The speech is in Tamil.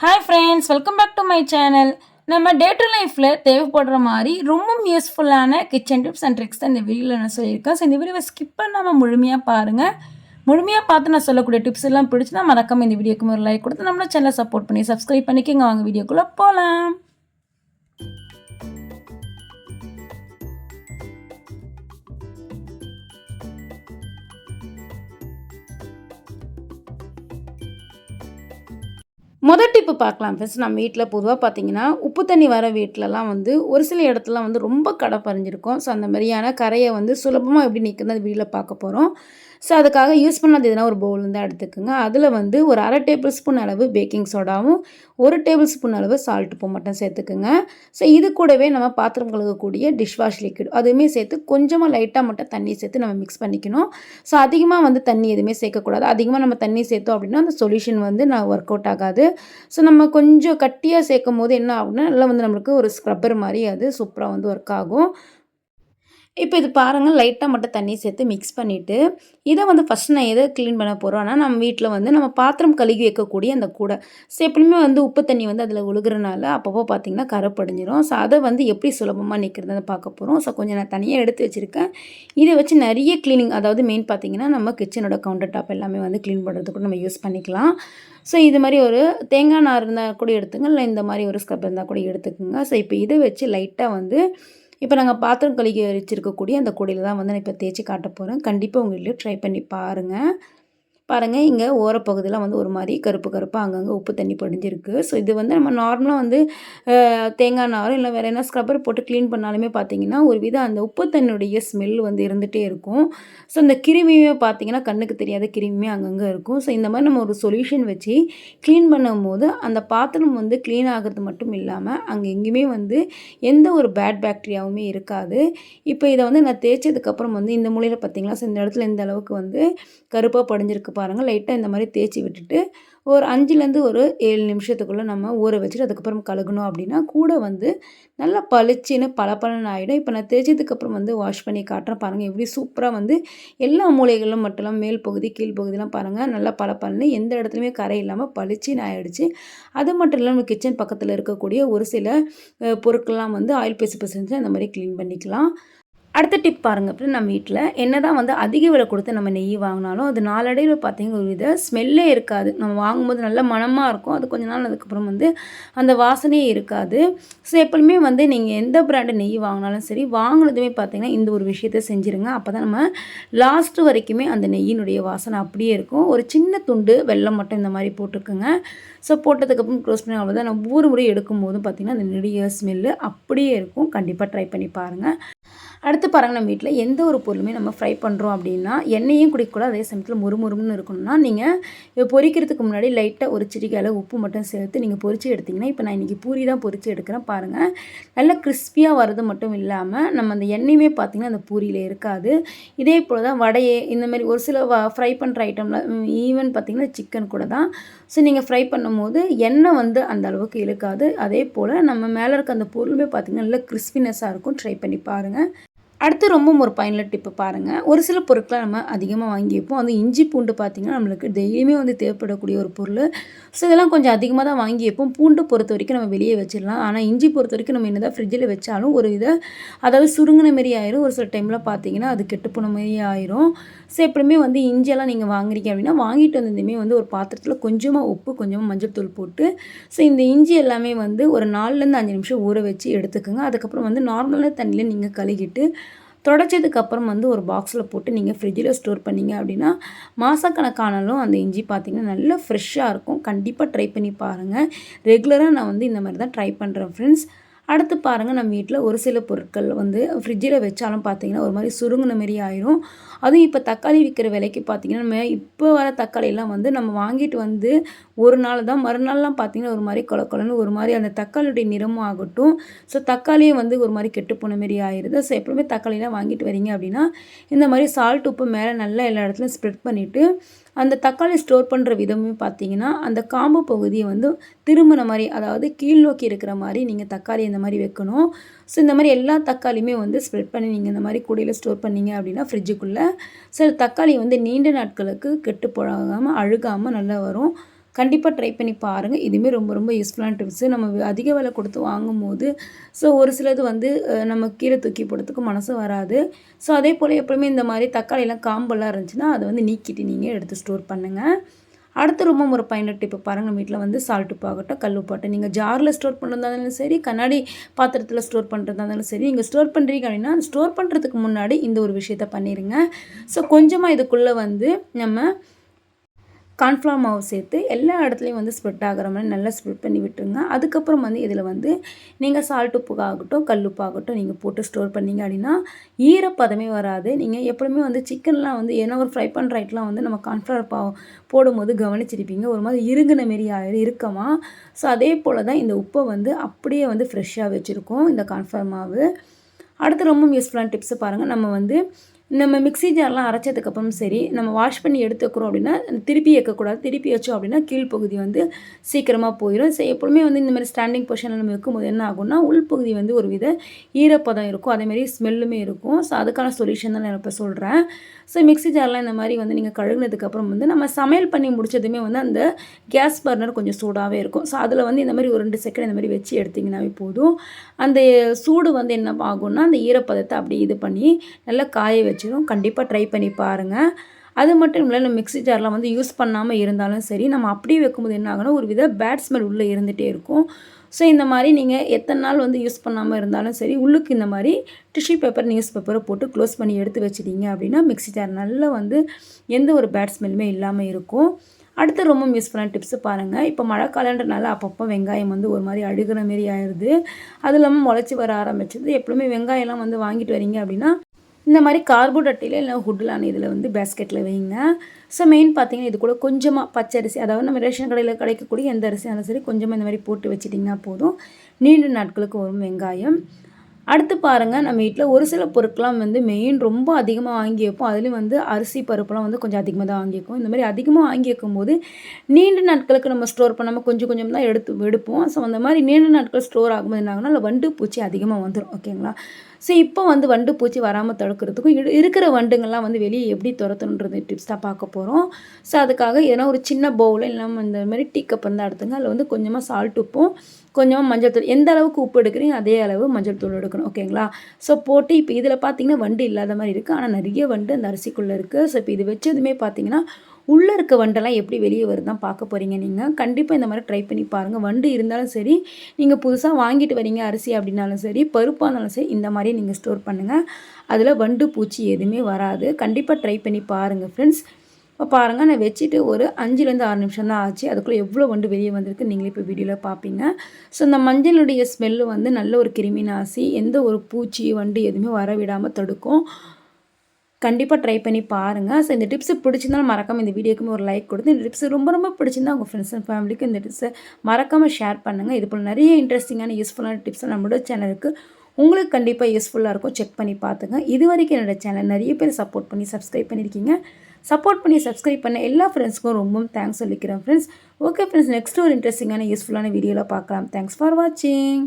Hi friends welcome back to my channel நம்ம டே டு லைஃப்பில் தேவைப்படுற மாதிரி ரொம்ப யூஸ்ஃபுல்லான கிச்சன் டிப்ஸ் அண்ட் ட்ரிக்ஸ் தான் இந்த வீடியோவில் நான் சொல்லியிருக்கேன். ஸோ இந்த வீடியோவை ஸ்கிப் பண்ணாமல் முழுமையாக பாருங்கள் முழுமையாக பார்த்து நான் சொல்லக்கூடிய டிப்ஸ் எல்லாம் பிடிச்சினா மறக்காமல் இந்த வீடியோக்கு ஒரு லைக் கொடுத்து நம்மளோட சேனலை சப்போர்ட் பண்ணி சப்ஸ்கிரைப் பண்ணிக்கோங்க. வாங்க வீடியோக்குள்ளே போகலாம் முதல் டிப்பு பார்க்கலாம் ஃப்ரெண்ட்ஸ் நம்ம வீட்டில் பொதுவாக பார்த்தீங்கன்னா உப்பு தண்ணி வர வீட்டிலலாம் வந்து ஒரு சில இடத்துல வந்து ரொம்ப கடை பறிஞ்சிருக்கும். ஸோ அந்த மாதிரியான கரையை வந்து சுலபமாக எப்படி நிற்கிறது அந்த வீட்டில் பார்க்க போகிறோம் ஸோ அதுக்காக யூஸ் பண்ணாத எதுனா ஒரு பவுல் இருந்தால் எடுத்துக்கோங்க. அதில் வந்து ஒரு அரை டேபிள் ஸ்பூன் அளவு பேக்கிங் சோடாவும் ஒரு டேபிள் ஸ்பூன் அளவு சால்ட் உப்பு மட்டும் சேர்த்துக்குங்க. ஸோ இது கூடவே நம்ம பாத்திரம் கழுகக்கூடிய டிஷ் வாஷ் லிக்விட் அதுவுமே சேர்த்து கொஞ்சமாக லைட்டாக மட்டும் தண்ணி சேர்த்து நம்ம மிக்ஸ் பண்ணிக்கணும். ஸோ அதிகமாக வந்து தண்ணி எதுவுமே சேர்க்கக்கூடாது. அதிகமாக நம்ம தண்ணி சேர்த்தோம் அப்படின்னா அந்த சொல்யூஷன் வந்து நான் ஒர்க் அவுட் ஆகாது. ஸோ நம்ம கொஞ்சம் கட்டியாக சேர்க்கும் போது என்ன ஆகும்னா நல்லா வந்து நம்மளுக்கு ஒரு ஸ்க்ரப்பர் மாதிரி அது சூப்பராக வந்து ஒர்க் ஆகும். இப்போ இது பாருங்கள் லைட்டாக மட்டும் தண்ணி சேர்த்து மிக்ஸ் பண்ணிவிட்டு இதை வந்து ஃபஸ்ட் நான் எதை க்ளீன் பண்ண போகிறோன்னா நம்ம வீட்டில் வந்து நம்ம பாத்திரம் கழுகி வைக்கக்கூடிய அந்த கூடை. ஸோ எப்பவுமே வந்து உப்பு தண்ணி வந்து அதில் ஒழுகிறனால அப்பப்போ பார்த்திங்கன்னா கரப்படைஞ்சிரும். ஸோ அதை வந்து எப்படி சுலபமாக நிற்கிறதுன்னு பார்க்க போகிறோம் ஸோ கொஞ்சம் நான் தனியாக எடுத்து வச்சுருக்கேன். இதை வச்சு நிறைய க்ளீனிங் அதாவது மெயின் பார்த்திங்கன்னா நம்ம கிச்சனோட கவுண்டர் டாப் எல்லாமே வந்து க்ளீன் பண்ணுறதுக்கு நம்ம யூஸ் பண்ணிக்கலாம். ஸோ இது மாதிரி ஒரு தேங்காய் நார் இருந்தால் கூட எடுத்துங்க இல்லை இந்த மாதிரி ஒரு ஸ்க்ரப் இருந்தால் கூட எடுத்துக்கோங்க. ஸோ இப்போ இதை வச்சு லைட்டாக வந்து இப்போ நாங்கள் பாத்திரம் கழுகி வச்சுருக்கக்கூடிய அந்த கொடியில் தான் வந்து நான் இப்போ தேய்ச்சி காட்ட போகிறேன் கண்டிப்பாக உங்கள் வீட்டில் ட்ரை பண்ணி பாருங்கள் பாருங்கள் இங்கே ஓரப்பகுதியில் வந்து ஒரு மாதிரி கருப்பு கருப்பாக அங்கங்கே உப்பு தண்ணி படிஞ்சிருக்கு. ஸோ இது வந்து நம்ம நார்மலாக வந்து தேங்காய் நாரோ இல்லை வேறு என்ன ஸ்க்ரப்பர் போட்டு க்ளீன் பண்ணாலுமே பார்த்தீங்கன்னா ஒரு விதம் அந்த உப்பு தண்ணியுடைய ஸ்மெல் வந்து இருந்துகிட்டே இருக்கும். ஸோ அந்த கிருமியுமே பார்த்தீங்கன்னா கண்ணுக்கு தெரியாத கிருமியுமே அங்கங்கே இருக்கும். ஸோ இந்த மாதிரி நம்ம ஒரு சொல்யூஷன் வச்சு க்ளீன் பண்ணும்போது அந்த பாத்திரம் வந்து க்ளீன் ஆகிறது மட்டும் இல்லாமல் அங்கே எங்கேயுமே வந்து எந்த ஒரு பேட் பேக்டீரியாவுமே இருக்காது. இப்போ இதை வந்து நான் தேய்ச்சதுக்கப்புறம் வந்து இந்த மூலையில் பார்த்தீங்களா ஸோ இந்த இடத்துல இந்த அளவுக்கு வந்து கருப்பாக படிஞ்சிருக்கு பாருங்கள் லைட்டாக இந்த மாதிரி தேய்ச்சி விட்டுட்டு ஒரு அஞ்சுலேருந்து ஒரு ஏழு நிமிஷத்துக்குள்ளே நம்ம ஊற வச்சுட்டு அதுக்கப்புறம் கழுகணும் அப்படின்னா கூட வந்து நல்லா பளிச்சின்னு பளபளன்னு ஆகிடும் இப்போ நான் தேய்ச்சதுக்கப்புறம் வந்து வாஷ் பண்ணி காட்டுறேன் பாருங்கள் எப்படி சூப்பராக வந்து எல்லா மூலைகளும் மட்டும் மேல் பகுதி கீழ் பகுதியெலாம் பாருங்கள் நல்லா பளபளன்னு எந்த இடத்துலையுமே கரை இல்லாமல் பளிச்சின்னு ஆகிடுச்சு அது மட்டும் இல்லாமல் கிச்சன் பக்கத்தில் இருக்கக்கூடிய ஒரு சில பொருட்கள்லாம் வந்து ஆயில் பேசி செஞ்சு அந்த மாதிரி க்ளீன் பண்ணிக்கலாம். அடுத்த டிப் பாருங்கள் அப்படின்னா நம்ம வீட்டில் என்ன தான் வந்து அதிக விலை கொடுத்து நம்ம நெய் வாங்கினாலும் அது நாளடைவில் பார்த்திங்கன்னா ஒரு வித ஸ்மெல்லே இருக்காது. நம்ம வாங்கும்போது நல்ல மனமாக இருக்கும். அது கொஞ்ச நாள் அதுக்கப்புறம் வந்து அந்த வாசனையே இருக்காது. ஸோ எப்பவுமே வந்து நீங்கள் எந்த பிராண்டு நெய் வாங்கினாலும் சரி வாங்கினதுமே பார்த்தீங்கன்னா இந்த ஒரு விஷயத்த செஞ்சுருங்க. அப்போ தான் நம்ம லாஸ்ட்டு வரைக்குமே அந்த நெய்யினுடைய வாசனை அப்படியே இருக்கும். ஒரு சின்ன துண்டு வெள்ளம் மட்டும் இந்த மாதிரி போட்டுக்கோங்க. ஸோ போட்டதுக்கப்புறம் க்ளோஸ் பண்ணி அவ்வளோதான் நம்ம ஒவ்வொரு முறை எடுக்கும்போது பார்த்திங்கன்னா அந்த நெடிய ஸ்மெல்லு அப்படியே இருக்கும். கண்டிப்பாக ட்ரை பண்ணி பாருங்கள் அடுத்து பாருங்கள் நம்ம வீட்டில் எந்த ஒரு பொருளுமே நம்ம ஃப்ரை பண்ணுறோம் அப்படின்னா எண்ணெயும் குடிக்கக்கூடாது. அதே சமயத்தில் முறுமுறுன்னு இருக்கணும்னா நீங்கள் பொரிக்கிறதுக்கு முன்னாடி லைட்டாக ஒரு சிரிக்கையில் உப்பு மட்டும் சேர்த்து நீங்கள் பொரிச்சு எடுத்திங்கன்னா இப்போ நான் இன்றைக்கி பூரி தான் பொரித்து எடுக்கிறேன் பாருங்கள் நல்லா கிறிஸ்பியாக வர்றது மட்டும் இல்லாமல் நம்ம அந்த எண்ணெயுமே பார்த்திங்கன்னா அந்த பூரியில் இருக்காது. இதே போல் தான் வடையே இந்த மாதிரி ஒரு சில ஃப்ரை பண்ணுற ஐட்டமில் ஈவன் பார்த்திங்கன்னா சிக்கன் கூட தான். ஸோ நீங்கள் ஃப்ரை பண்ணும்போது எண்ணெய் வந்து அந்த அளவுக்கு இழுக்காது. அதே போல் நம்ம மேலே இருக்க அந்த பொருளுமே பார்த்திங்கன்னா நல்லா கிறிஸ்பினஸ்ஸாக இருக்கும். ட்ரை பண்ணி பாருங்கள் அடுத்து ரொம்ப ஒரு பயனுள்ள டிப்பு பாருங்கள் ஒரு சில பொருட்களை நம்ம அதிகமாக வாங்கி வைப்போம் அது இஞ்சி பூண்டு பார்த்திங்கன்னா நம்மளுக்கு டெய்லியுமே வந்து தேவைப்படக்கூடிய ஒரு பொருள். ஸோ இதெல்லாம் கொஞ்சம் அதிகமாக தான் வாங்கி வைப்போம் பூண்டு பொறுத்த வரைக்கும் நம்ம வெளியே வச்சிடலாம். ஆனால் இஞ்சி பொறுத்த வரைக்கும் நம்ம என்ன தான் ஃப்ரிட்ஜில் வச்சாலும் ஒரு இதை அதாவது சுருங்கின மாரி ஆயிரும். ஒரு சில டைமில் பார்த்தீங்கன்னா அது கெட்டுப்போன மாரி ஆயிரும். ஸோ எப்படியுமே வந்து இஞ்சியெல்லாம் நீங்கள் வாங்குறீங்க அப்படின்னா வாங்கிட்டு வந்ததுமே வந்து ஒரு பாத்திரத்தில் கொஞ்சமாக உப்பு கொஞ்சமாக மஞ்சள் தூள் போட்டு ஸோ இந்த இஞ்சி எல்லாமே வந்து ஒரு நாலுலேருந்து அஞ்சு நிமிஷம் ஊற வச்சு எடுத்துக்கோங்க. அதுக்கப்புறம் வந்து நார்மலான தண்ணியில் நீங்கள் கழுகிட்டு தொடச்சதுக்கப்புறம் வந்து ஒரு பாக்ஸில் போட்டு நீங்கள் ஃப்ரிட்ஜில் ஸ்டோர் பண்ணிங்க அப்படின்னா மாதக்கணக்கானாலும் அந்த இஞ்சி பார்த்திங்கன்னா நல்லா ஃப்ரெஷ்ஷாக இருக்கும். கண்டிப்பாக ட்ரை பண்ணி பாருங்கள் ரெகுலராக நான் வந்து இந்த மாதிரி தான் ட்ரை பண்ணுறேன் ஃப்ரெண்ட்ஸ் அடுத்து பாருங்கள் நம்ம வீட்டில் ஒரு சில பொருட்கள் வந்து ஃப்ரிட்ஜில் வச்சாலும் பார்த்தீங்கன்னா ஒரு மாதிரி சுருங்கின மாரி ஆயிரும். அதுவும் இப்போ தக்காளி விற்கிற விலைக்கு பார்த்திங்கன்னா நம்ம இப்போ வர தக்காளியெல்லாம் வந்து நம்ம வாங்கிட்டு வந்து ஒரு நாள் தான் மறுநாள்லாம் பார்த்திங்கன்னா ஒரு மாதிரி கொல கொலன்னு ஒரு மாதிரி அந்த தக்காளியுடைய நிறமும் ஆகட்டும். ஸோ தக்காளியும் வந்து ஒரு மாதிரி கெட்டு போன மாரி ஆயிடுது ஸோ எப்பவுமே தக்காளிலாம் வாங்கிட்டு வரீங்க அப்படின்னா இந்த மாதிரி சால்ட் உப்பு மேலே நல்லா எல்லா இடத்துலையும் ஸ்ப்ரெட் பண்ணிவிட்டு அந்த தக்காளி ஸ்டோர் பண்ணுற விதமே பார்த்தீங்கன்னா அந்த காம்பு பகுதியை வந்து திரும்பின மாதிரி அதாவது கீழ் நோக்கி இருக்கிற மாதிரி நீங்கள் தக்காளி இந்த மாதிரி வைக்கணும். ஸோ இந்த மாதிரி எல்லா தக்காளியுமே வந்து ஸ்ப்ரெட் பண்ணி நீங்கள் இந்த மாதிரி கூடையில் ஸ்டோர் பண்ணீங்க அப்படின்னா ஃப்ரிட்ஜுக்குள்ளே சில தக்காளி வந்து நீண்ட நாட்களுக்கு கெட்டு போகாமல் அழுகாமல் நல்லா வரும். கண்டிப்பாக ட்ரை பண்ணி பாருங்கள் இதுவுமே ரொம்ப ரொம்ப யூஸ்ஃபுல்லான டிப்ஸு நம்ம அதிக விலை கொடுத்து வாங்கும்போது ஸோ ஒரு சிலது வந்து நம்ம கீழே தூக்கி போடுறதுக்கு மனசு வராது. ஸோ அதே போல் எப்பவுமே இந்த மாதிரி தக்காளியெல்லாம் காம்பெல்லாம் இருந்துச்சுன்னா அதை வந்து நீக்கிட்டு நீங்கள் எடுத்து ஸ்டோர் பண்ணுங்கள் அடுத்து ரொம்ப ஒரு பயனர் டிப்பு பாருங்கள் வீட்டில் வந்து சால்ட் உப்பாகட்டும் கல் உப்பாகட்டும் நீங்கள் ஜாரில் ஸ்டோர் பண்ணுறதாலும் சரி கண்ணாடி பாத்திரத்தில் ஸ்டோர் பண்ணுறதா இருந்தாலும் சரி நீங்கள் ஸ்டோர் பண்ணுறீங்க அப்படின்னா ஸ்டோர் பண்ணுறதுக்கு முன்னாடி இந்த ஒரு விஷயத்த பண்ணிடுங்க ஸோ கொஞ்சமாக இதுக்குள்ளே வந்து நம்ம கார்ன்ஃப்ளவர் மாவு சேர்த்து எல்லா இடத்துலையும் வந்து ஸ்ப்ரெட் ஆகிற மாதிரி நல்லா ஸ்ப்ரெட் பண்ணி விட்டுருங்க. அதுக்கப்புறம் வந்து இதில் வந்து நீங்கள் சால்ட் உப்புக்காகட்டும் கல் உப்பாகட்டும் நீங்கள் போட்டு ஸ்டோர் பண்ணிங்க அப்படின்னா ஈரப்பதமே வராது. நீங்கள் எப்பவுமே வந்து சிக்கன்லாம் வந்து ஏன்னா ஒரு ஃப்ரை பண்ணுற ஐட்டெலாம் வந்து நம்ம கார்ன்ஃப்ளவர் பா போடும்போது கவனிச்சிருப்பீங்க. ஒரு மாதிரி இருங்கின மாரி ஆயிரும் இருக்கமா ஸோ அதே போல் தான் இந்த உப்பை வந்து அப்படியே வந்து ஃப்ரெஷ்ஷாக வச்சுருக்கோம் இந்த கார்ன்ஃப்ளவர் மாவு. அடுத்து ரொம்ப யூஸ்ஃபுல்லான டிப்ஸை பாருங்கள் நம்ம வந்து நம்ம மிக்சி ஜார்லாம் அரைச்சதுக்கப்புறம் சரி நம்ம வாஷ் பண்ணி எடுத்துக்கிறோம் அப்படின்னா திருப்பி வைக்கக்கூடாது. திருப்பி வச்சோம் அப்படின்னா கீழ்ப்பகுதி வந்து சீக்கிரமாக போயிடும் ஸோ எப்பொழுதுமே வந்து இந்த மாதிரி ஸ்டாண்டிங் பொசிஷனில் நம்ம வைக்கும்போது என்ன ஆகும்னா உள்பகுதி வந்து ஒரு வித ஈரப்பதம் இருக்கும். அதேமாரி ஸ்மெல்லுமே இருக்கும். ஸோ அதுக்கான சொல்யூஷன் தான் நான் இப்போ சொல்கிறேன் ஸோ மிக்சி ஜார்லாம் இந்த மாதிரி வந்து நீங்கள் கழுகுனதுக்கப்புறம் வந்து நம்ம சமையல் பண்ணி முடிச்சதுமே வந்து அந்த கேஸ் பர்னர் கொஞ்சம் சூடாகவே இருக்கும். ஸோ அதில் வந்து இந்த மாதிரி ஒரு ரெண்டு செகண்ட் இந்த மாதிரி வச்சு எடுத்திங்கனாவே போதும். அந்த சூடு வந்து என்ன ஆகும்னா அந்த ஈரப்பதத்தை அப்படியே இது பண்ணி நல்லா காய வச்சு வச்சிடும் கண்டிப்பாக ட்ரை பண்ணி பாருங்கள் அது மட்டும் இல்லை நம்ம மிக்ஸி ஜாரில் வந்து யூஸ் பண்ணாமல் இருந்தாலும் சரி நம்ம அப்படியே வைக்கும்போது என்ன ஆகணும் ஒரு வித பேட் ஸ்மெல் உள்ளே இருந்துகிட்டே இருக்கும். ஸோ இந்த மாதிரி நீங்கள் எத்தனை நாள் வந்து யூஸ் பண்ணாமல் இருந்தாலும் சரி உள்ளுக்கு இந்த மாதிரி டிஷ்யூ பேப்பர் நியூஸ் பேப்பரை போட்டு க்ளோஸ் பண்ணி எடுத்து வச்சிட்டிங்க அப்படின்னா மிக்ஸி ஜார் நல்லா வந்து எந்த ஒரு பேட் ஸ்மெல்லுமே இல்லாமல் இருக்கும். அடுத்து ரொம்ப யூஸ்ஃபுல்லான டிப்ஸு பாருங்கள் இப்போ மழை காலன்றனால அப்பப்போ வெங்காயம் வந்து ஒரு மாதிரி அழுகிற மாரி ஆயிடுது அது இல்லாமல் முளைச்சி வர ஆரம்பிச்சது. எப்பவுமே வெங்காயம்லாம் வந்து வாங்கிட்டு வரீங்க அப்படின்னா இந்த மாதிரி கார்போர்ட் அட்டையில் இல்லை ஹுட்லான இதில் வந்து பேஸ்கெட்டில் வைங்க. ஸோ மெயின் பார்த்தீங்கன்னா இது கூட கொஞ்சமாக பச்சரிசி அதாவது நம்ம ரேஷன் கடையில் கிடைக்கக்கூடிய எந்த அரிசியாலும் சரி கொஞ்சமாக இந்த மாதிரி போட்டு வச்சிட்டிங்கன்னா போதும். நீண்ட நாட்களுக்கு வரும் வெங்காயம். அடுத்து பாருங்கள் நம்ம வீட்டில் ஒரு சில பொருட்கள்லாம் வந்து மெயின் ரொம்ப அதிகமாக வாங்கி வைப்போம். அதுலேயும் வந்து அரிசி பருப்புலாம் வந்து கொஞ்சம் அதிகமாக தான் வாங்கி வைப்போம். இந்த மாதிரி அதிகமாக வாங்கி வைக்கும்போது நீண்ட நாட்களுக்கு நம்ம ஸ்டோர் பண்ணாமல் கொஞ்சம் கொஞ்சம் தான் எடுத்து எடுப்போம். ஸோ அந்த மாதிரி நீண்ட நாட்கள் ஸ்டோர் ஆகும்போது என்ன ஆகுனா வண்டு பூச்சி அதிகமாக வந்துடும் ஓகேங்களா ஸோ இப்போ வந்து வண்டு பூச்சி வராமல் தடுக்கிறதுக்கும் இருக்கிற வண்டுங்கள்லாம் வந்து வெளியே எப்படி துரத்தணுன்றது டிப்ஸ் தான் பார்க்க போகிறோம் ஸோ அதுக்காக ஏன்னா ஒரு சின்ன பவுல் இல்லாமல் இந்த மாதிரி டீ கப் இருந்தால் எடுத்துங்க அதில் வந்து கொஞ்சமாக சால்ட் உப்பும் கொஞ்சமாக மஞ்சள் தூள். எந்த அளவுக்கு உப்பு எடுக்கிறீங்க அதே அளவு மஞ்சள் தூள் எடுக்கணும். ஓகேங்களா ஸோ போட்டு இப்போ இதில் பார்த்தீங்கன்னா வண்டு இல்லாத மாதிரி இருக்குது ஆனால் நிறைய வண்டு அந்த அரிசிக்குள்ளே இருக்குது ஸோ இப்போ இது வச்சதுமே பார்த்தீங்கன்னா உள்ளே இருக்க வண்டெல்லாம் எப்படி வெளியே வருதான் பார்க்க போகிறீங்க நீங்கள் கண்டிப்பாக இந்த மாதிரி ட்ரை பண்ணி பாருங்கள் வண்டு இருந்தாலும் சரி நீங்கள் புதுசாக வாங்கிட்டு வரீங்க அரிசி அப்படின்னாலும் சரி பருப்பாக இருந்தாலும் சரி இந்த மாதிரி நீங்கள் ஸ்டோர் பண்ணுங்கள் அதில் வண்டு பூச்சி எதுவுமே வராது. கண்டிப்பாக ட்ரை பண்ணி பாருங்கள் ஃப்ரெண்ட்ஸ் இப்போ பாருங்கள் நான் வச்சுட்டு ஒரு அஞ்சுலேருந்து ஆறு நிமிஷம் தான் ஆச்சு. அதுக்குள்ளே எவ்வளோ வண்டு வெளியே வந்திருக்கு நீங்களே இப்போ வீடியோவில் பார்ப்பீங்க ஸோ இந்த மஞ்சளுடைய ஸ்மெல்லு வந்து நல்ல ஒரு கிருமி நாசி எந்த ஒரு பூச்சி வண்டு எதுவுமே வர விடாமல் தடுக்கும். கண்டிப்பாக ட்ரை பண்ணி பாருங்கள் ஸோ இந்த டிப்ஸ் பிடிச்சிருந்தாலும் மறக்காமல் இந்த வீடியோக்குமே ஒரு லைக் கொடுத்து இந்த டிப்ஸ் ரொம்ப ரொம்ப பிடிச்சிருந்தா உங்கள் ஃப்ரெண்ட்ஸ் அண்ட் ஃபேமிலிக்கு இந்த டிப்ஸை மறக்காமல் ஷேர் பண்ணுங்கள் இது போல் நிறைய இன்ட்ரெஸ்டிங்கான யூஸ்ஃபுல்லான டிப்ஸ் நம்மளோட சேனலுக்கு உங்களுக்கு கண்டிப்பாக யூஸ்ஃபுல்லாக இருக்கும். செக் பண்ணி பார்த்துங்க இது வரைக்கும் என்னோடய சேனல் நிறைய பேர் சப்போர்ட் பண்ணி சப்ஸ்கிரைப் பண்ணியிருக்கீங்க சப்போர்ட் பண்ணி சப்ஸ்கிரைப் பண்ண எல்லா ஃப்ரெண்ட்ஸ்க்கும் ரொம்ப தேங்க்ஸ் சொல்லிக்கிறேன் ஃப்ரெண்ட்ஸ் ஓகே ஃப்ரெண்ட்ஸ் நெக்ஸ்ட் ஒரு இன்ட்ரெஸ்டிங்கான யூஸ்ஃபுல்லான வீடியோவில் பார்க்கலாம் தேங்க்ஸ் ஃபார் வாட்சிங்